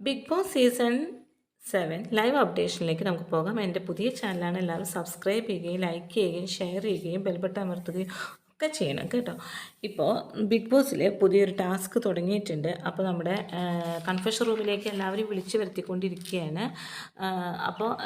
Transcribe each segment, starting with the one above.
Big Boss season seven live അപ്ഡേഷനിലേക്ക് നമുക്ക് പോകാം. എന്റെ പുതിയ ചാനലാണ് എല്ലാവരും സബ്സ്ക്രൈബ് ചെയ്യുകയും ലൈക്ക് ചെയ്യുകയും ഷെയർ ചെയ്യുകയും ബെൽബട്ടൺ അമർത്തുകയും ഒക്കെ ചെയ്യണം കേട്ടോ. ഇപ്പോൾ ബിഗ് ബോസിൽ പുതിയൊരു ടാസ്ക് തുടങ്ങിയിട്ടുണ്ട്. അപ്പോൾ നമ്മുടെ കൺഫെഷൻ റൂമിലേക്ക് എല്ലാവരും വിളിച്ചു വരുത്തിക്കൊണ്ടിരിക്കുകയാണ്. അപ്പോൾ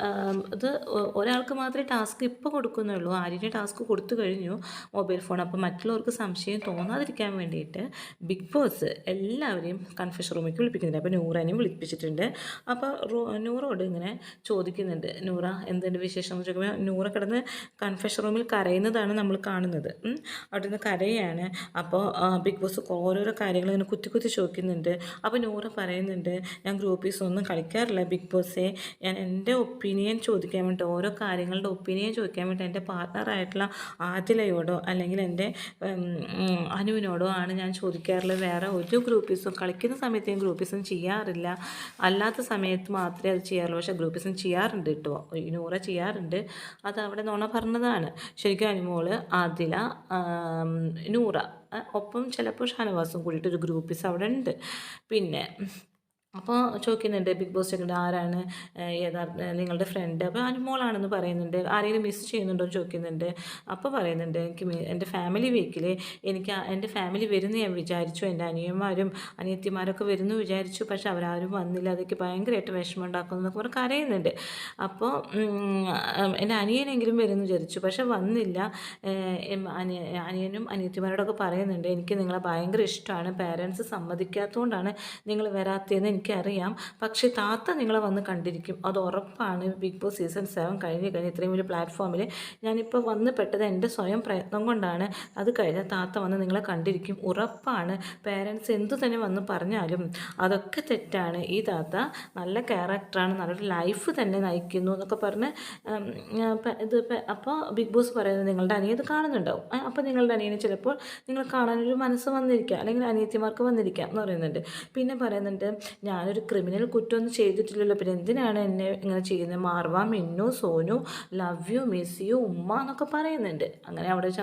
ഇത് ഒരാൾക്ക് മാത്രമേ ടാസ്ക് ഇപ്പോൾ കൊടുക്കുന്നുള്ളൂ. ആര്യന്റെ ടാസ്ക് കൊടുത്തു കഴിഞ്ഞു മൊബൈൽ ഫോൺ. അപ്പോൾ മറ്റുള്ളവർക്ക് സംശയം തോന്നാതിരിക്കാൻ വേണ്ടിയിട്ട് ബിഗ് ബോസ് എല്ലാവരെയും കൺഫെഷൻ റൂമിലേക്ക് വിളിപ്പിക്കുന്നുണ്ട്. അപ്പോൾ നൂറനെയും വിളിപ്പിച്ചിട്ടുണ്ട്. അപ്പോൾ റൂ- നൂറോട് ഇങ്ങനെ ചോദിക്കുന്നുണ്ട്. നൂറ എന്തുണ്ട് വിശേഷം? എന്ന് ചോദിക്കുമ്പോൾ നൂറ കിടന്ന് കൺഫെഷൻ റൂമിൽ കരയുന്നതാണ് നമ്മൾ കാണുന്നത്. അവിടെ നിന്ന് കരയാണ് അപ്പോൾ ബിഗ് ബോസ് ഓരോരോ കാര്യങ്ങൾ ഇങ്ങനെ കുത്തി കുത്തി ചോദിക്കുന്നുണ്ട്. അപ്പോൾ നൂറ് പറയുന്നുണ്ട് ഞാൻ ഗ്രൂപ്പീസ് ഒന്നും കളിക്കാറില്ല ബിഗ് ബോസേ ഞാൻ എന്റെ ഒപ്പീനിയൻ ചോദിക്കാൻ വേണ്ടി ഓരോ കാര്യങ്ങളുടെ ഒപ്പീനിയൻ ചോദിക്കാൻ വേണ്ടി എന്റെ പാർട്ട്ണറായിട്ടുള്ള ആദിലയോടോ അല്ലെങ്കിൽ എന്റെ അനുവിനോടോ ആണ് ഞാൻ ചോദിക്കാറുള്ളത്. വേറെ ഒരു ഗ്രൂപ്പീസും കളിക്കുന്ന സമയത്ത് ഞാൻ ഗ്രൂപ്പീസും ചെയ്യാറില്ല. അല്ലാത്ത സമയത്ത് മാത്രമേ അത് ചെയ്യാറുള്ളൂ. പക്ഷേ ഗ്രൂപ്പീസും ചെയ്യാറുണ്ട് കേട്ടോ നൂറ ചെയ്യാറുണ്ട്. അത് അവിടെ നുണ പറഞ്ഞതാണ്. ശരിക്കും അനുമോൾ ആദില നൂറ. ഒപ്പം ചിലപ്പോൾ ഷാനവാസും കൂടിയിട്ട് ഒരു ഗ്രൂപ്പിസ് അവിടെ ഉണ്ട്. പിന്നെ അപ്പോൾ ചോദിക്കുന്നുണ്ട് ബിഗ് ബോസ് ചോദിക്കുന്നുണ്ട് ആരാണ്? യഥാർത്ഥ നിങ്ങളുടെ ഫ്രണ്ട് അപ്പോൾ അനുമോളാണെന്ന് പറയുന്നുണ്ട്. ആരെങ്കിലും മിസ് ചെയ്യുന്നുണ്ടോ എന്ന് ചോദിക്കുന്നുണ്ട്. അപ്പോൾ പറയുന്നുണ്ട് എനിക്ക് എന്റെ ഫാമിലി വീക്കിൽ എനിക്ക് എന്റെ ഫാമിലി വരുന്നു ഞാൻ വിചാരിച്ചു. എന്റെ അനിയന്മാരും അനിയത്തിമാരൊക്കെ വരുന്നു വിചാരിച്ചു. പക്ഷെ അവരാരും വന്നില്ല. അതൊക്കെ ഭയങ്കരമായിട്ട് വിഷമം ഉണ്ടാക്കുന്നു എന്നൊക്കെ പറഞ്ഞ് കരയുന്നുണ്ട്. അപ്പോൾ എന്റെ അനിയനെങ്കിലും വരുന്നു വിചാരിച്ചു. പക്ഷെ വന്നില്ല. അനിയ അനിയനും അനിയത്തിമാരോടൊക്കെ പറയുന്നുണ്ട് എനിക്ക് നിങ്ങളെ ഭയങ്കര ഇഷ്ടമാണ്. പാരൻസ് സമ്മതിക്കാത്തതുകൊണ്ടാണ് നിങ്ങൾ വരാത്തതെന്ന്. എനിക്കറിയാം. പക്ഷേ താത്ത നിങ്ങളെ വന്ന് കണ്ടിരിക്കും. അത് ഉറപ്പാണ്. ബിഗ് ബോസ് സീസൺ സെവൻ കഴിഞ്ഞ് കഴിഞ്ഞ് ഇത്രയും വലിയ പ്ലാറ്റ്ഫോമിൽ ഞാനിപ്പോൾ വന്ന് പെട്ടത് എന്റെ സ്വയം പ്രയത്നം കൊണ്ടാണ്. അത് കഴിഞ്ഞാൽ താത്ത വന്ന് നിങ്ങളെ കണ്ടിരിക്കും. ഉറപ്പാണ്. പേരൻസ് എന്തു തന്നെ വന്ന് പറഞ്ഞാലും അതൊക്കെ തെറ്റാണ്. ഈ താത്ത നല്ല ക്യാരക്ടറാണ്. നല്ലൊരു ലൈഫ് തന്നെ നയിക്കുന്നു എന്നൊക്കെ പറഞ്ഞ് ഞാൻ ഇത് അപ്പോൾ ബിഗ് ബോസ് പറയുന്നത് നിങ്ങളുടെ അനിയത് കാണുന്നുണ്ടാവും. അപ്പോൾ നിങ്ങളുടെ അനിയന് ചിലപ്പോൾ നിങ്ങൾ കാണാനൊരു മനസ്സ് വന്നിരിക്കാം. അല്ലെങ്കിൽ അനിയത്തിമാർക്ക് വന്നിരിക്കാം എന്ന് പറയുന്നുണ്ട്. പിന്നെ പറയുന്നുണ്ട് ഞാനൊരു ക്രിമിനൽ കുറ്റമൊന്നും ചെയ്തിട്ടില്ലല്ലോ. പിന്നെ എന്തിനാണ് എന്നെ ഇങ്ങനെ ചെയ്യുന്നത്? Marva Minnu Sonu love you miss you ഉമ്മ എന്നൊക്കെ പറയുന്നുണ്ട്. അങ്ങനെ അവിടെ വെച്ച്